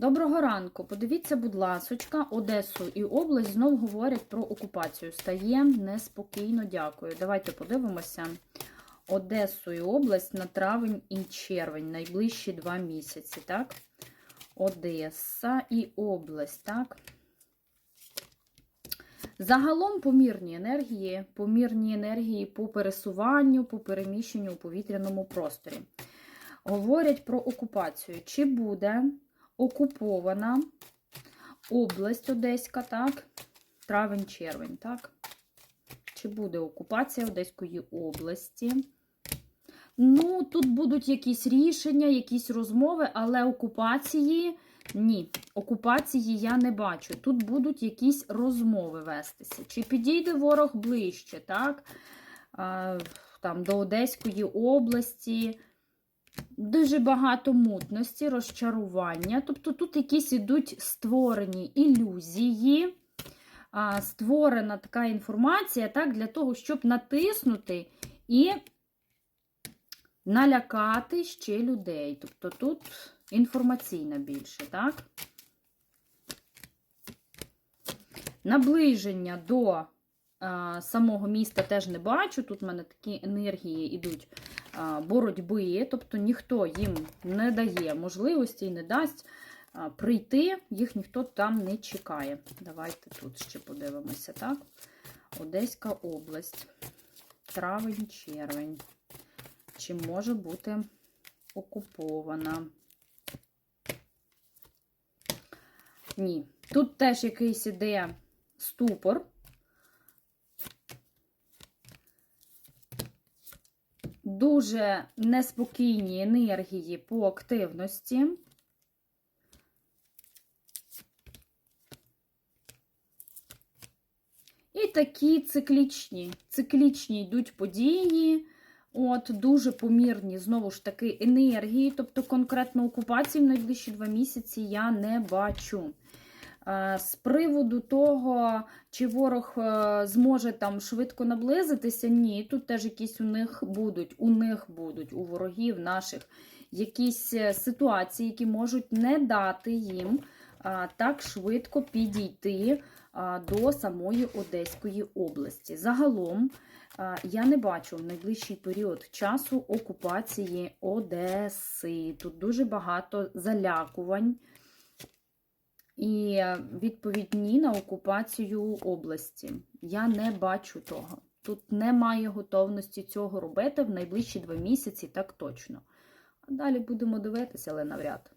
Доброго ранку. Подивіться, будь ласочка, Одесу і область знов говорять про окупацію. Стає неспокійно, дякую. Давайте подивимося. Одесу і область на травень і червень, найближчі два місяці, так? Одеса і область, так? Загалом помірні енергії, помірні енергії по пересуванню, по переміщенню у повітряному просторі. Говорять про окупацію. Чи буде окупована область Одеська, так? Травень-червень, так? Чи буде окупація Одеської області? Ну, тут будуть якісь рішення, якісь розмови, але окупації ні. Окупації я не бачу. Тут будуть якісь розмови вестися. Чи підійде ворог ближче, так? Там, до Одеської області. Дуже багато мутності, розчарування. Тобто тут якісь ідуть створені ілюзії, створена така інформація, так, для того, щоб натиснути і налякати ще людей. Тобто тут інформаційна більше, так? Наближення до самого міста теж не бачу. Тут в мене такі енергії йдуть боротьби, тобто ніхто їм не дає можливості і не дасть прийти, їх ніхто там не чекає. Давайте тут ще подивимося, так? Одеська область, травень, червень. Чи може бути окупована? Ні. Тут теж якийсь іде ступор. Дуже неспокійні енергії по активності. І такі циклічні, циклічні йдуть події. От, дуже помірні, знову ж таки, енергії, тобто конкретно окупації в найближчі два місяці я не бачу. Е, З приводу того, чи ворог е, зможе там швидко наблизитися, ні, тут теж якісь у них будуть, у них будуть, у ворогів наших якісь е, ситуації, які можуть не дати їм так швидко підійти до самої Одеської області. Загалом я не бачу в найближчий період часу окупації Одеси. Тут дуже багато залякувань. І е, відповідь ні на окупацію області. Я не бачу того. Тут немає готовності цього робити в найближчі два місяці, так точно. А далі будемо дивитися, але навряд.